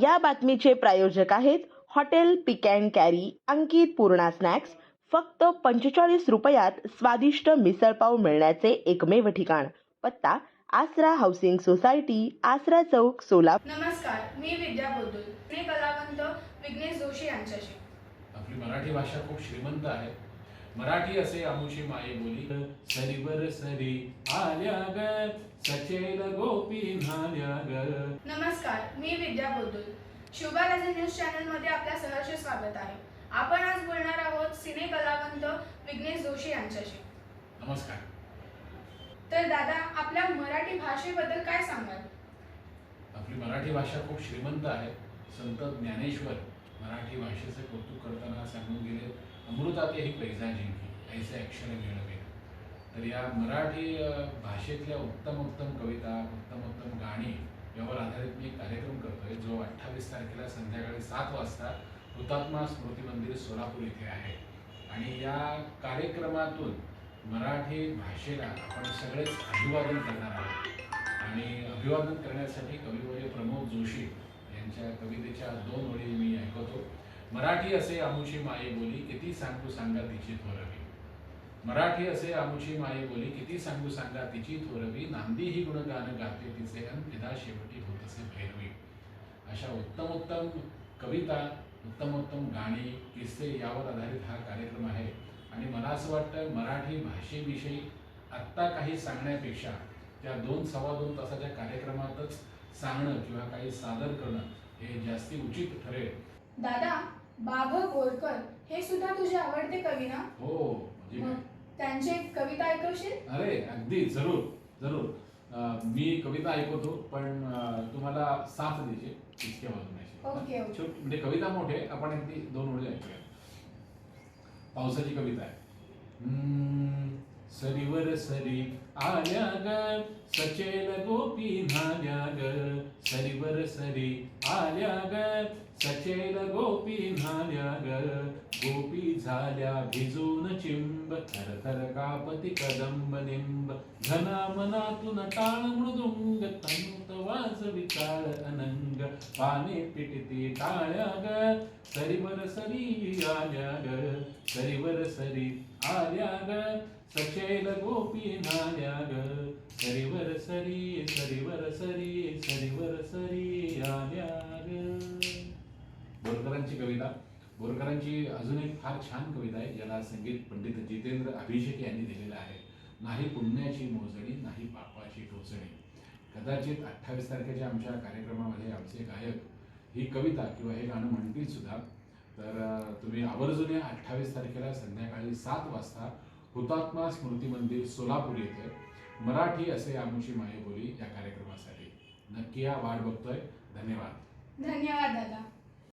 या बातमीचे प्रायोजक आहेत hotel pick and carry Ankit Purna snacks. फक्त पंचेचाळीस रुपयात स्वादिष्ट मिसळपाव मिळण्याचे एकमेव ठिकाण. पत्ता आसरा हाऊसिंग सोसायटी आसरा चौक सोलापूर. नमस्कार मी विद्या बोलतोय मी कलावंत विघ्नेश जोशी यांच्याशी. आपली मराठी भाषा खूप श्रीमंत आहे. मराठी असे आमुषी माये बोली सरीवर सरी आल्या ग सचेल गोपी न्हाल्या ग नमस्कार मी विद्या बोलतोय. शिवबाराजे न्यूज चॅनलमध्ये आपल्या सहर्ष स्वागत आहे. आपण आज बोलणार आहोत सिने कलावंत विघ्नेश जोशी यांच्याशी. नमस्कार. तर दादा आपल्या मराठी भाषेबद्दल काय सांगाल? आपली मराठी भाषा खूप श्रीमंत आहे. संत ज्ञानेश्वर मराठी भाषेचे कौतुक करताना अमृताते ही पैजा जिंकी ऐसे अक्षर मिळवे तर या मराठी भाषेतल्या उत्तम उत्तम कविता उत्तम उत्तम गाणी यावर आधारित मी एक कार्यक्रम करतोय जो अठ्ठावीस तारखेला संध्याकाळी सात वाजता हुतात्मा स्मृती मंदिर सोलापूर इथे आहे. आणि या कार्यक्रमातून मराठी भाषेला आपण सगळेच अभिवादन करणार आहोत. आणि अभिवादन करण्यासाठी कविवर्य प्रमोद जोशी यांच्या कवितेच्या दोन ओळी मराठी असे आमुची माये बोली किती सांगू सांगा तिची थोरवी. मराठी असे आमुची माये बोली किती सांगू सांगा तिची थोरवी. नांदी ही गुणगान गाते तिचे अन शेवटी होत असे भैरवी. अशा उत्तम उत्तम कविता उत्तम उत्तम गाणी किस्से यावर आधारित हा कार्यक्रम आहे. आणि मला असं वाटतं मराठी भाषेविषयी आत्ता काही सांगण्यापेक्षा त्या दोन सव्वा दोन तासाच्या कार्यक्रमातच सांगणं किंवा काही सादर करणं हे जास्ती उचित ठरेल. दादा बाभ बोरकर हे सुद्धा तुझे आवडते कवी ना? हो म्हणजे मग त्यांची कविता ऐकवशील? अरे अगदी जरूर जरूर. अं, मी कविता ऐकवतो पण अं, तुम्हाला साथ द्यायची ओके, ओके. छोट म्हणजे कविता मोठे आपण अगदी दोन ओळी ऐकूया. पावसाची कविता आहे. हम्म, सरीवर सरी आल्या ग सचेल गोपी न्हाल्या ग सरीवर सरी आल्या ग सचेल गोपी झाल्या ग गोपी झाल्या भिजून चिंब थर थर कापती कदंब निंब. घना मनातून टाळ मृदुंग तनुत वाज टाळ अनंग. पाने पिटती टाळ्या ग सरीवर सरी आल्या ग सरीवर सरी आल्या ग सचेल गोपी नाल्या ग सरीवर सरी बोरकरांची कविता. बोरकरांची अजून एक फार छान कविता आहे ज्याला संगीत पंडित जितेंद्र अभिषेक यांनी दिलेला आहे. नाही पुण्याची मोजणी नाही पापाची टोचणी कदाचित अठ्ठावीस तारखेच्या आमच्या कार्यक्रमामध्ये आमचे गायक ही कविता किंवा हे गाणं म्हणतील सुद्धा. तर तुम्ही आवर्जून या अठ्ठावीस तारखेला संध्याकाळी सात वाजता हुतात्मा स्मृती मंदिर सोलापूर येथे मराठी असे आमची माये बोली या कार्यक्रमासाठी. नक्की या वाट बघतोय. धन्यवाद. धन्यवाद दादा.